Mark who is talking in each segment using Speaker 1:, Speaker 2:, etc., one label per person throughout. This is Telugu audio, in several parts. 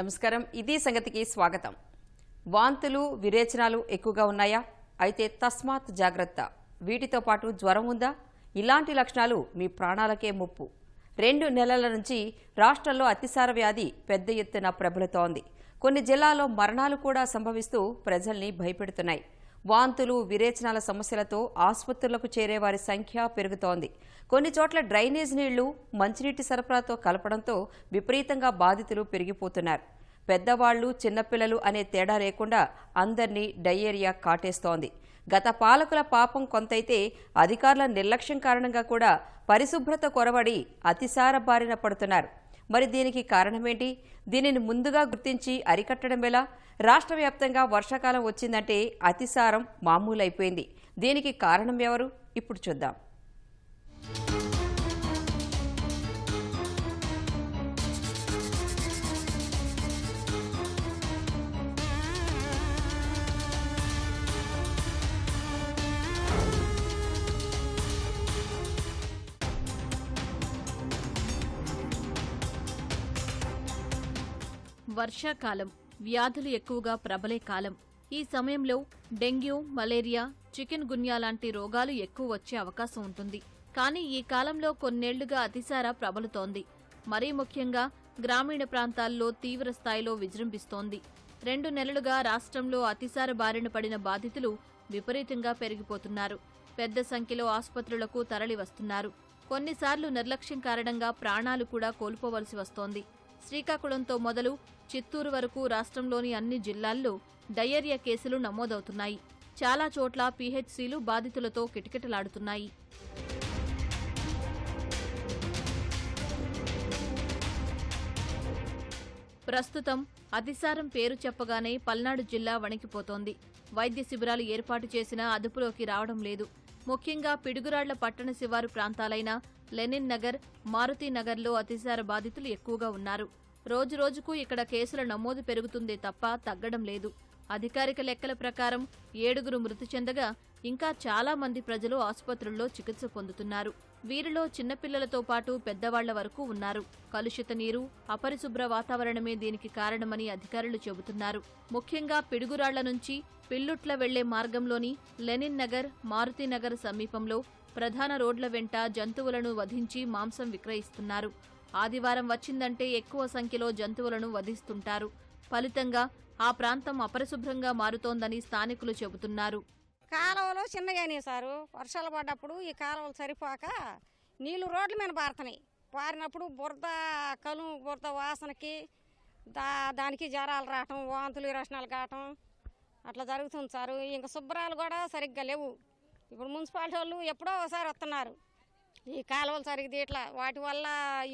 Speaker 1: నమస్కారం. ఇది సంగతికి స్వాగతం. వాంతులు విరేచనాలు ఎక్కువగా ఉన్నాయా? అయితే తస్మాత్ జాగ్రత్త. వీటితో పాటు జ్వరం ఉందా? ఇలాంటి లక్షణాలు మీ ప్రాణాలకే ముప్పు. రెండు నెలల నుంచి రాష్ట్రంలో అతిసార వ్యాధి పెద్ద ఎత్తున ప్రబలుతోంది. కొన్ని జిల్లాల్లో మరణాలు కూడా సంభవిస్తూ ప్రజల్ని భయపెడుతున్నాయి. వాంతులు విరేచనాల సమస్యలతో ఆసుపత్రులకు చేరే వారి సంఖ్య పెరుగుతోంది. కొన్ని చోట్ల డ్రైనేజ్ నీళ్ళు మంచినీటి సరఫరాతో కలపడంతో విపరీతంగా బాధితులు పెరిగిపోతున్నారు. పెద్దవాళ్ళు చిన్నపిల్లలు అనే తేడా లేకుండా అందర్నీ డయేరియా కాటేస్తోంది. గత పాలకుల పాపం కొంతైతే అధికారుల నిర్లక్ష్యం కారణంగా కూడా పరిశుభ్రత కొరవడి అతిసార బారిన పడుతున్నారు. మరి దీనికి కారణమేంటి? దీనిని ముందుగా గుర్తించి అరికట్టడం ఎలా? రాష్ట్ర వ్యాప్తంగా వర్షాకాలం వచ్చిందంటే అతిసారం మామూలైపోయింది. దీనికి కారణం ఎవరు? ఇప్పుడు చూద్దాం.
Speaker 2: వర్షాకాలం వ్యాధులు ఎక్కువగా ప్రబలే కాలం. ఈ సమయంలో డెంగ్యూ మలేరియా చికెన్ గున్యా లాంటి రోగాలు ఎక్కువ వచ్చే అవకాశం ఉంటుంది. కానీ ఈ కాలంలో కొన్నేళ్ళుగా అతిసార ప్రబలుతోంది. మరీ ముఖ్యంగా గ్రామీణ ప్రాంతాల్లో తీవ్ర స్థాయిలో విజృంభిస్తోంది. రెండు నెలలుగా రాష్ట్రంలో అతిసార బారిన పడిన బాధితులు విపరీతంగా పెరిగిపోతున్నారు. పెద్ద సంఖ్యలో ఆసుపత్రులకు తరలి వస్తున్నారు కొన్నిసార్లు నిర్లక్ష్యం కారణంగా ప్రాణాలు కూడా కోల్పోవలసి వస్తోంది. శ్రీకాకుళంతో మొదలు చిత్తూరు వరకు రాష్ట్రంలోని అన్ని జిల్లాల్లో డయేరియా కేసులు నమోదవుతున్నాయి. చాలా చోట్ల పీహెచ్సీలు బాధితులతో కిటకిటలాడుతున్నాయి. ప్రస్తుతం అతిసారం పేరు చెప్పగానే పల్నాడు జిల్లా వణికిపోతోంది. వైద్య శిబిరాలు ఏర్పాటు చేసినా అదుపులోకి రావడం లేదు. ముఖ్యంగా పిడుగురాళ్ళ పట్టణ శివారు ప్రాంతాలైన లెనిన్ నగర్ మారుతి నగర్లో అతిసార బాధితులు ఎక్కువగా ఉన్నారు. రోజురోజుకు ఇక్కడ కేసుల నమోదు పెరుగుతుందే తప్ప తగ్గడం లేదు. అధికారిక లెక్కల ప్రకారం ఏడుగురు మృతి చెందగా ఇంకా చాలా మంది ప్రజలు ఆసుపత్రుల్లో చికిత్స పొందుతున్నారు. వీరిలో చిన్నపిల్లలతో పాటు పెద్దవాళ్ళ వరకు ఉన్నారు. కలుషిత నీరు అపరిశుభ్ర వాతావరణమే దీనికి కారణమని అధికారులు చెబుతున్నారు. ముఖ్యంగా పిడుగురాళ్ళ నుంచి పిల్లుట్ల వెళ్ళే మార్గంలోని లెనిన్ నగర్ మారుతి నగర్ సమీపంలో ప్రధాన రోడ్ల వెంట జంతువులను వధించి మాంసం విక్రయిస్తున్నారు. ఆదివారం వచ్చిందంటే ఎక్కువ సంఖ్యలో జంతువులను వధిస్తుంటారు. ఫలితంగా ఆ ప్రాంతం అపరిశుభ్రంగా మారుతోందని స్థానికులు చెబుతున్నారు.
Speaker 3: కాలువలు చిన్నగానే సారు. వర్షాలు పడ్డప్పుడు ఈ కాలువలు సరిపోక నీళ్ళు రోడ్ల మీద పారుతున్నాయి. పారినప్పుడు బురద కలు బురద వాసనకి దా దానికి జ్వరాలు రావటం వాంతులు విరోచనాలు కావటం అట్లా జరుగుతుంది సారు. ఇంకా శుభ్రాలు కూడా సరిగ్గా లేవు. ఇప్పుడు మున్సిపాలిటీ వాళ్ళు ఎప్పుడో ఒకసారి వస్తున్నారు. ఈ కాలువలు సరిగ్గా ఇట్లా వాటి వల్ల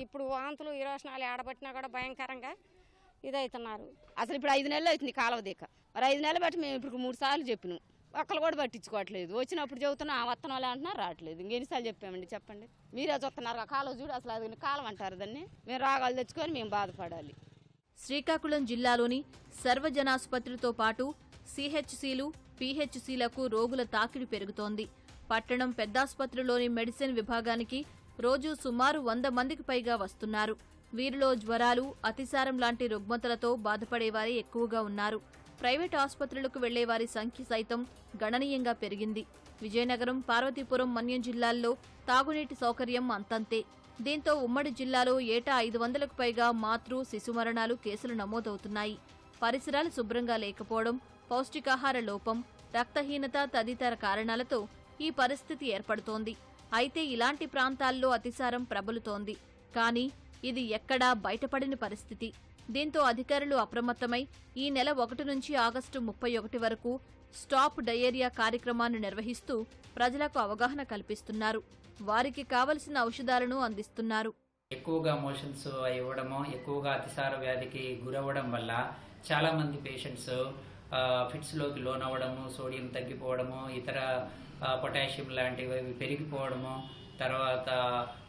Speaker 3: ఇప్పుడు వాంతులు విరోచనాలు ఆడబట్టినా కూడా భయంకరంగా ఇదవుతున్నారు
Speaker 4: అసలు ఇప్పుడు ఐదు నెలలు అవుతుంది కాలువ దిక్క మరి ఐదు నెలలు బట్టి మేము ఇప్పుడు మూడు సార్లు చెప్పినాం. ఒక్కరు కూడా పట్టించుకోవట్లేదు. వచ్చినప్పుడు చెబుతున్నా ఆ వత్తన వాళ్ళు అంటున్నారు రావట్లేదు. ఇంకెన్నిసార్లు చెప్పామండి? చెప్పండి. మీరే చూస్తున్నారు ఆ కాలువ చూడు అసలు అది కాలం అంటారు దాన్ని. మేము రాగాలు తెచ్చుకొని మేము బాధపడాలి.
Speaker 2: శ్రీకాకుళం జిల్లాలోని సర్వజనాసుపత్రితో పాటు సిహెచ్సిలు పీహెచ్సిలకు రోగుల తాకిడి పెరుగుతోంది. పట్టణం పెద్దాసుపత్రిలోని మెడిసిన్ విభాగానికి రోజు సుమారు వంద మందికి పైగా వస్తున్నారు. వీరిలో జ్వరాలు అతిసారం లాంటి రుగ్మతలతో బాధపడేవారే ఎక్కువగా ఉన్నారు. ప్రైవేట్ ఆసుపత్రులకు వెళ్ళేవారి సంఖ్య సైతం గణనీయంగా పెరిగింది. విజయనగరం పార్వతీపురం మన్యం జిల్లాల్లో తాగునీటి సౌకర్యం అంతంతే. దీంతో ఉమ్మడి జిల్లాలో ఏటా ఐదు వందలకు పైగా మాతృ శిశు మరణాలు కేసులు నమోదవుతున్నాయి. పరిసరాలు శుభ్రంగా లేకపోవడం పౌష్టికాహార లోపం రక్తహీనత తదితర కారణాలతో ఈ పరిస్థితి ఏర్పడుతోంది. అయితే ఇలాంటి ప్రాంతాల్లో అతిసారం ప్రబలుతోంది. కానీ ఇది ఎక్కడా బయటపడిన పరిస్థితి. దీంతో అధికారులు అప్రమత్తమై ఈ నెల ఒకటి నుంచి ఆగస్టు ముప్పై ఒకటి వరకు స్టాప్ డయేరియా కార్యక్రమాన్ని నిర్వహిస్తూ ప్రజలకు అవగాహన కల్పిస్తున్నారు. వారికి కావలసిన ఔషధాలను అందిస్తున్నారు.
Speaker 5: ఎక్కువగా మోషన్స్ ఇవ్వడము ఎక్కువగా అతిసార వ్యాధికి గురవ్వడం వల్ల చాలా మంది పేషెంట్స్ ఫిట్స్లోకి లోన్ అవ్వడము సోడియం తగ్గిపోవడము ఇతర పొటాషియం లాంటివి పెరిగిపోవడము తర్వాత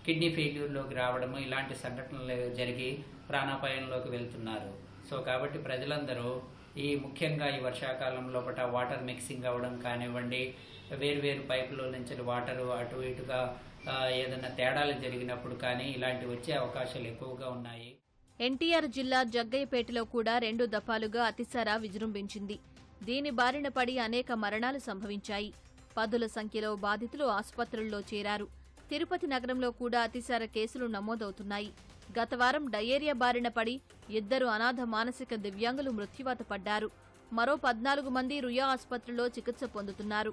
Speaker 5: కిడ్నీ ఫెయిల్యూర్లోకి రావడము ఇలాంటి సంఘటనలు జరిగి ప్రాణాపాయంలోకి వెళ్తున్నారు. సో కాబట్టి ప్రజలందరూ ఈ ముఖ్యంగా ఈ వర్షాకాలం లోపల వాటర్ మిక్సింగ్ అవ్వడం కానివ్వండి వేరు వేరు పైపులో నుంచి వాటరు అటు ఇటుగా ఏదైనా తేడాలు జరిగినప్పుడు కానీ ఇలాంటివి వచ్చే అవకాశాలు ఎక్కువగా ఉన్నాయి.
Speaker 2: ఎన్టీఆర్ జిల్లా జగ్గయ్యపేటలో కూడా రెండు దఫాలుగా అతిసార విజృంభించింది. దీని బారిన పడి అనేక మరణాలు సంభవించాయి. పదుల సంఖ్యలో బాధితులు ఆసుపత్రుల్లో చేరారు. తిరుపతి నగరంలో కూడా అతిసార కేసులు నమోదవుతున్నాయి. గత వారం డయేరియా బారిన పడి ఇద్దరు అనాథ మానసిక దివ్యాంగులు మృత్యువాత పడ్డారు. మరో పద్నాలుగు మంది రుయా ఆసుపత్రిలో చికిత్స పొందుతున్నారు.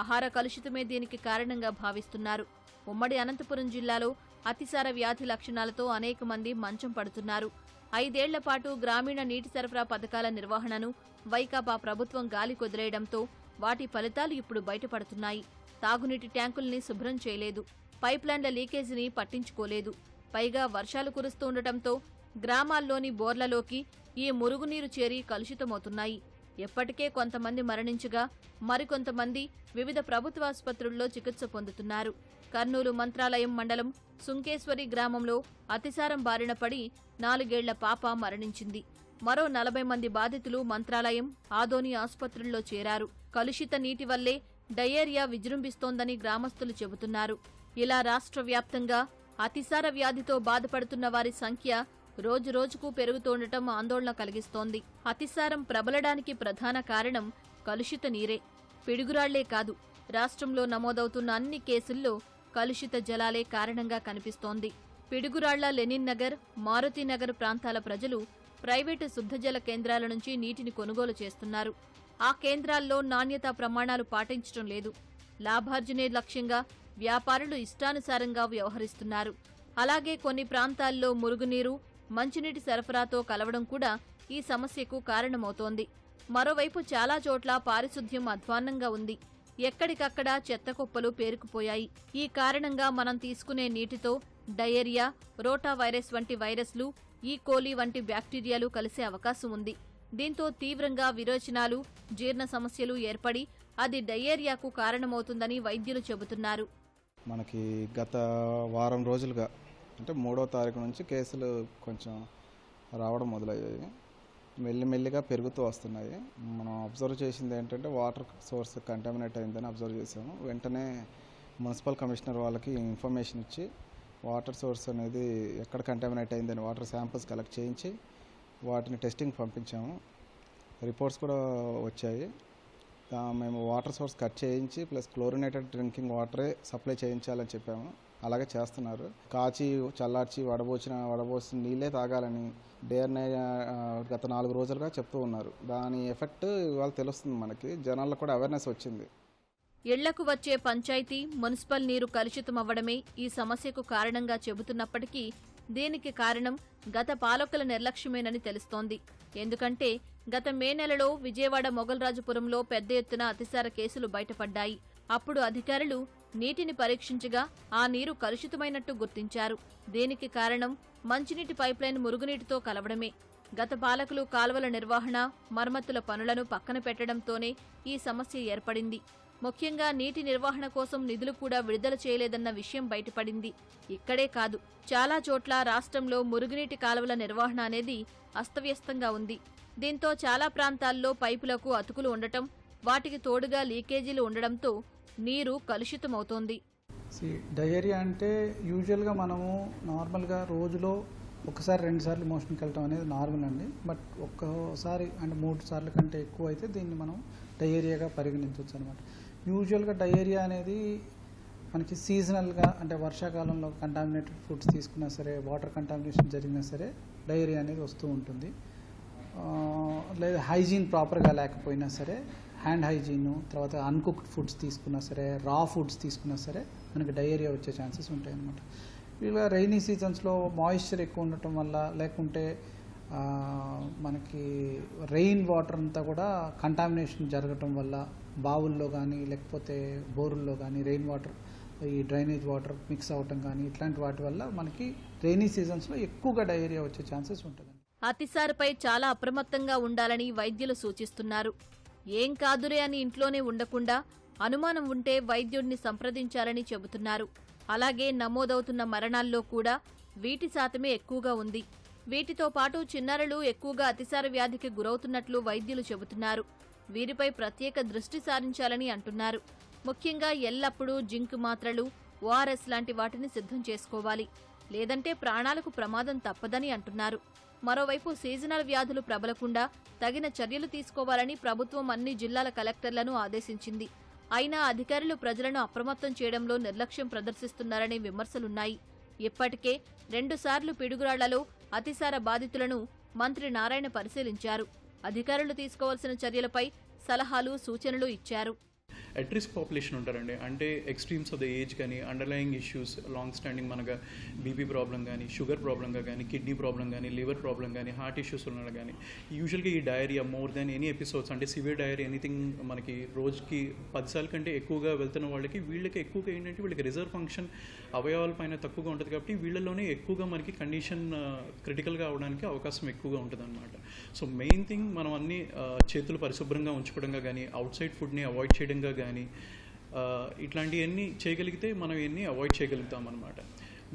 Speaker 2: ఆహార కలుషితమే దీనికి కారణంగా భావిస్తున్నారు. ఉమ్మడి అనంతపురం జిల్లాలో అతిసార వ్యాధి లక్షణాలతో అనేక మంది మంచం పడుతున్నారు. ఐదేళ్ళ పాటు గ్రామీణ నీటి సరఫరా పథకాల నిర్వహణను వైకాపా ప్రభుత్వం గాలి కుదిరేయడంతో వాటి ఫలితాలు ఇప్పుడు బయటపడుతున్నాయి. తాగునీటి ట్యాంకుల్ని శుభ్రం చేయలేదు. పైప్లైన్ల లీకేజీని పట్టించుకోలేదు. పైగా వర్షాలు కురుస్తుండటంతో గ్రామాల్లోని బోర్లలోకి ఈ మురుగునీరు చేరి కలుషితమవుతున్నాయి. ఎప్పటికే కొంతమంది మరణించగా మరికొంతమంది వివిధ ప్రభుత్వాసుపత్రుల్లో చికిత్స పొందుతున్నారు. కర్నూలు మంత్రాలయం మండలం సుంకేశ్వరి గ్రామంలో అతిసారం బారిన పడి నాలుగేళ్ళ పాప మరణించింది. మరో నలభై మంది బాధితులు మంత్రాలయం ఆదోని ఆసుపత్రుల్లో చేరారు. కలుషిత నీటి వల్లే డయేరియా విజృంభిస్తోందని గ్రామస్తులు చెబుతున్నారు. ఇలా రాష్ట్ర వ్యాప్తంగా అతిసార వ్యాధితో బాధపడుతున్న వారి సంఖ్య రోజురోజుకు పెరుగుతుండటం ఆందోళన కలిగిస్తోంది. అతిసారం ప్రబలడానికి ప్రధాన కారణం కలుషిత నీరే. పిడుగురాళ్ళే కాదు రాష్ట్రంలో నమోదవుతున్న అన్ని కేసుల్లో కలుషిత జలాలే కారణంగా కనిపిస్తోంది. పిడుగురాళ్ళ లెనిన్ నగర్ మారుతినగర్ ప్రాంతాల ప్రజలు ప్రైవేటు శుద్ధజల కేంద్రాల నుంచి నీటిని కొనుగోలు చేస్తున్నారు. ఆ కేంద్రాల్లో నాణ్యతా ప్రమాణాలు పాటించడం లేదు. లాభార్జనే లక్ష్యంగా వ్యాపారులు ఇష్టానుసారంగా వ్యవహరిస్తున్నారు. అలాగే కొన్ని ప్రాంతాల్లో మురుగునీరు మంచినీటి సరఫరాతో కలవడం కూడా ఈ సమస్యకు కారణమవుతోంది. మరోవైపు చాలా చోట్ల పారిశుద్ధ్యం అధ్వాన్నంగా ఉంది. ఎక్కడికక్కడ చెత్త కుప్పలు పేరుకుపోయాయి. ఈ కారణంగా మనం తీసుకునే నీటితో డయేరియా రోటా వైరస్ వంటి వైరస్లు ఈ కోలి వంటి బ్యాక్టీరియాలు కలిసే అవకాశం ఉంది. దీంతో తీవ్రంగా విరోచనాలు జీర్ణ సమస్యలు ఏర్పడి అది డయేరియాకు కారణమవుతుందని వైద్యులు చెబుతున్నారు.
Speaker 6: మనకి గత వారం రోజులుగా అంటే మూడో తారీఖు నుంచి కేసులు కొంచెం రావడం మొదలయ్యాయి. మెల్లిమెల్లిగా పెరుగుతూ వస్తున్నాయి. మనం అబ్జర్వ్ చేసింది ఏంటంటే వాటర్ సోర్స్ కంటామినేట్ అయిందని అబ్జర్వ్ చేసాము వెంటనే మున్సిపల్ కమిషనర్ వాళ్ళకి ఇన్ఫర్మేషన్ ఇచ్చి వాటర్ సోర్స్ అనేది ఎక్కడ కంటామినేట్ అయిందని వాటర్ శాంపిల్స్ కలెక్ట్ చేయించి వాటిని టెస్టింగ్ పంపించాము. రిపోర్ట్స్ కూడా వచ్చాయి. మేము వాటర్ సోర్స్ కట్ చేయించి ప్లస్ క్లోరినేటెడ్ డ్రింకింగ్ వాటరే సప్లై చేయించాలని చెప్పాము. అలాగే చేస్తున్నారు. కాచి చల్లార్చి వడబోచిన వడబోసిన నీళ్ళే తాగాలని డే అండ్ గత నాలుగు రోజులుగా చెప్తూ ఉన్నారు. దాని ఎఫెక్ట్ ఇవాళ తెలుస్తుంది మనకి. జనాల్లో కూడా అవేర్నెస్ వచ్చింది.
Speaker 2: ఇళ్ళకు వచ్చే పంచాయతీ మున్సిపల్ నీరు కలుషితమవ్వడమే ఈ సమస్యకు కారణంగా చెబుతున్నప్పటికీ దీనికి కారణం గత పాలకుల నిర్లక్ష్యమేనని తెలుస్తోంది. ఎందుకంటే గత మే నెలలో విజయవాడ మొగల్రాజపురంలో పెద్ద ఎత్తున అతిసార కేసులు బయటపడ్డాయి. అప్పుడు అధికారులు నీటిని పరీక్షించగా ఆ నీరు కలుషితమైనట్టు గుర్తించారు. దీనికి కారణం మంచినీటి పైప్లైన్ మురుగునీటితో కలవడమే. గత పాలకులు కాలువల నిర్వహణ మరమ్మతుల పనులను పక్కన పెట్టడంతోనే ఈ సమస్య ఏర్పడింది. ముఖ్యంగా నీటి నిర్వహణ కోసం నిధులు కూడా విడుదల చేయలేదన్న విషయం బయటపడింది. ఇక్కడే కాదు చాలా చోట్ల రాష్ట్రంలో మురుగునీటి కాలువల నిర్వహణ అనేది అస్తవ్యస్తంగా ఉంది. దీంతో చాలా ప్రాంతాల్లో పైపులకు అతుకులు ఉండటం వాటికి తోడుగా లీకేజీలు ఉండడంతో నీరు కలుషితమవుతోంది.
Speaker 7: డయేరియా అంటే యూజువల్గా మనము నార్మల్గా రోజులో ఒకసారి రెండు సార్లు మోషన్కి వెళ్ళటం అనేది నార్మల్ అండి. బట్ ఒక్కసారి అంటే మూడు సార్లు కంటే ఎక్కువ అయితే దీన్ని మనం డయేరియాగా పరిగణించవచ్చు అనమాట యూజువల్గా డయేరియా అనేది మనకి సీజనల్గా అంటే వర్షాకాలంలో కంటామినేటెడ్ ఫుడ్స్ తీసుకున్నా సరే వాటర్ కంటామినేషన్ జరిగినా సరే డయేరియా అనేది వస్తూ ఉంటుంది. లేదా హైజీన్ ప్రాపర్గా లేకపోయినా సరే హ్యాండ్ హైజీన్ తర్వాత అన్కుక్డ్ ఫుడ్స్ తీసుకున్నా సరే రా ఫుడ్స్ తీసుకున్నా సరే మనకి డయేరియా వచ్చే ఛాన్సెస్ ఉంటాయి అన్నమాట. ఇలా రైనీ సీజన్స్లో మాయిశ్చర్ ఎక్కువ ఉండటం వల్ల లేకుంటే మనకి రెయిన్ వాటర్ అంతా కూడా కంటామినేషన్ జరగటం వల్ల బావుల్లో కానీ లేకపోతే బోరుల్లో కానీ రెయిన్ వాటర్ ఈ డ్రైనేజ్ వాటర్ మిక్స్ అవ్వటం కానీ ఇట్లాంటి వాటి వల్ల మనకి రైనీ సీజన్స్లో ఎక్కువగా డయేరియా వచ్చే ఛాన్సెస్ ఉంటుంది.
Speaker 2: అతిసారిపై చాలా అప్రమత్తంగా ఉండాలని వైద్యులు సూచిస్తున్నారు. ఏం కాదురే అని ఇంట్లోనే ఉండకుండా అనుమానం ఉంటే వైద్యుడిని సంప్రదించాలని చెబుతున్నారు. అలాగే నమోదవుతున్న మరణాల్లో కూడా వీటి శాతమే ఎక్కువగా ఉంది. వీటితో పాటు చిన్నారులు ఎక్కువగా అతిసార వ్యాధికి గురవుతున్నట్లు వైద్యులు చెబుతున్నారు. వీరిపై ప్రత్యేక దృష్టి సారించాలని అంటున్నారు. ముఖ్యంగా ఎల్లప్పుడూ జింక్ మాత్రలు ఓఆర్ఎస్ లాంటి వాటిని సిద్ధం చేసుకోవాలి. లేదంటే ప్రాణాలకు ప్రమాదం తప్పదని అంటున్నారు. మరోవైపు సీజనల్ వ్యాధులు ప్రబలకుండా తగిన చర్యలు తీసుకోవాలని ప్రభుత్వం అన్ని జిల్లాల కలెక్టర్లను ఆదేశించింది. అయినా అధికారులు ప్రజలను అప్రమత్తం చేయడంలో నిర్లక్ష్యం ప్రదర్శిస్తున్నారనే విమర్శలున్నాయి. ఇప్పటికే రెండుసార్లు పిడుగురాళ్ళలో అతిసార బాధితులను మంత్రి నారాయణ పరిశీలించారు. అధికారులు తీసుకోవాల్సిన చర్యలపై సలహాలు సూచనలు ఇచ్చారు.
Speaker 8: అట్ రిస్క్ పాపులేషన్ ఉంటారండి. అంటే ఎక్స్ట్రీమ్స్ ఆఫ్ ద ఏజ్ కానీ అండర్లయింగ్ ఇష్యూస్ లాంగ్ స్టాండింగ్ మనగా బీపీ ప్రాబ్లం కానీ షుగర్ ప్రాబ్లంగా కానీ కిడ్నీ ప్రాబ్లం కానీ లివర్ ప్రాబ్లం కానీ హార్ట్ ఇష్యూస్ ఉన్నాడు కానీ. యూజువల్గా ఈ diarrhoea more than any episodes అంటే సివియర్ డయరీ ఎనీథింగ్ మనకి రోజుకి పదిసార్లు కంటే ఎక్కువగా వెళ్తున్న వాళ్ళకి వీళ్ళకి ఎక్కువగా ఏంటంటే వీళ్ళకి రిజర్వ్ ఫంక్షన్ అవయవాల పైన తక్కువగా ఉంటుంది కాబట్టి వీళ్ళలోనే ఎక్కువగా మనకి కండిషన్ క్రిటికల్గా uh, అవడానికి అవకాశం ఎక్కువగా ఉంటుంది అనమాట సో మెయిన్ థింగ్ మనం అన్ని uh, చేతులు పరిశుభ్రంగా ఉంచుకోవడంగా కానీ అవుట్ సైడ్ ఫుడ్ని అవాయిడ్ చేయడంగా కానీ ఇట్లాంటివన్నీ చేయగలిగితే మనం ఇవన్నీ అవాయిడ్ చేయగలుగుతాం అనమాట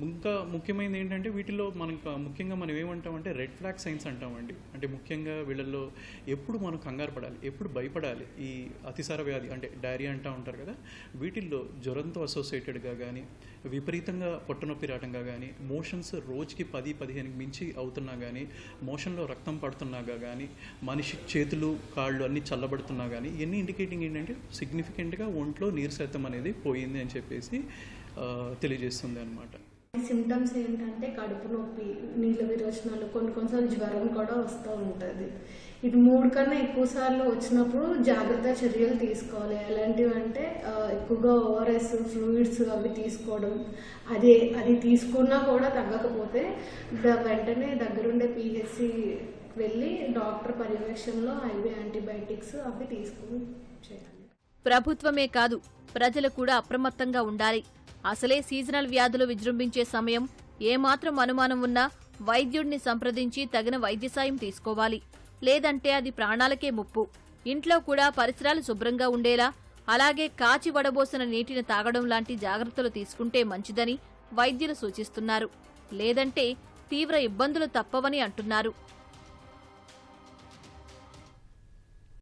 Speaker 8: ఇంకా ముఖ్యమైనది ఏంటంటే వీటిలో మనకు ముఖ్యంగా మనం ఏమంటామంటే రెడ్ ఫ్లాగ్ సైన్స్ అంటామండి. అంటే ముఖ్యంగా వీళ్ళల్లో ఎప్పుడు మనం కంగారు పడాలి ఎప్పుడు భయపడాలి ఈ అతిసార వ్యాధి అంటే డైరియా అంటూ ఉంటారు కదా వీటిల్లో జ్వరంతో అసోసియేటెడ్గా కానీ విపరీతంగా పొట్టనొప్పి రావడంగా కానీ మోషన్స్ రోజుకి పది పదిహేనుకి మించి అవుతున్నా కానీ మోషన్లో రక్తం పడుతున్నాగా కానీ మనిషి చేతులు కాళ్ళు అన్నీ చల్లబడుతున్నా కానీ ఇవన్నీ ఇండికేటింగ్ ఏంటంటే సిగ్నిఫికెంట్గా ఒంట్లో నీరు శాతం అనేది పోయింది అని చెప్పేసి తెలియజేస్తుంది అనమాట
Speaker 9: సిమ్టమ్స్ ఏంటంటే కడుపు నొప్పి నీళ్ళ విరోచనాలు కొన్ని కొన్నిసార్లు జ్వరం కూడా వస్తూ ఉంటుంది. ఇది మూడు కన్నా ఎక్కువ సార్లు వచ్చినప్పుడు జాగ్రత్త చర్యలు తీసుకోవాలి. ఎలాంటివి అంటే ఎక్కువగా ఓఆర్ఎస్ ఫ్లూయిడ్స్ అవి తీసుకోవడం. అదే అది తీసుకున్నా కూడా తగ్గకపోతే వెంటనే దగ్గరుండే పిహెచ్సి వెళ్ళి డాక్టర్ పర్యవేక్షణలో ఐవి యాంటీబయాటిక్స్ అవి తీసుకుని చేయాలి.
Speaker 2: ప్రభుత్వమే కాదు ప్రజలు కూడా అప్రమత్తంగా ఉండాలి. అసలే సీజనల్ వ్యాధులు విజృంభించే సమయం ఏమాత్రం అనుమానం ఉన్నా వైద్యుడిని సంప్రదించి తగిన వైద్య సాయం తీసుకోవాలి. లేదంటే అది ప్రాణాలకే ముప్పు. ఇంట్లో కూడా పరిసరాలు శుభ్రంగా ఉండేలా అలాగే కాచి వడబోసిన నీటిని తాగడం లాంటి జాగ్రత్తలు తీసుకుంటే మంచిదని వైద్యులు సూచిస్తున్నారు. లేదంటే తీవ్ర ఇబ్బందులు తప్పవని అంటున్నారు.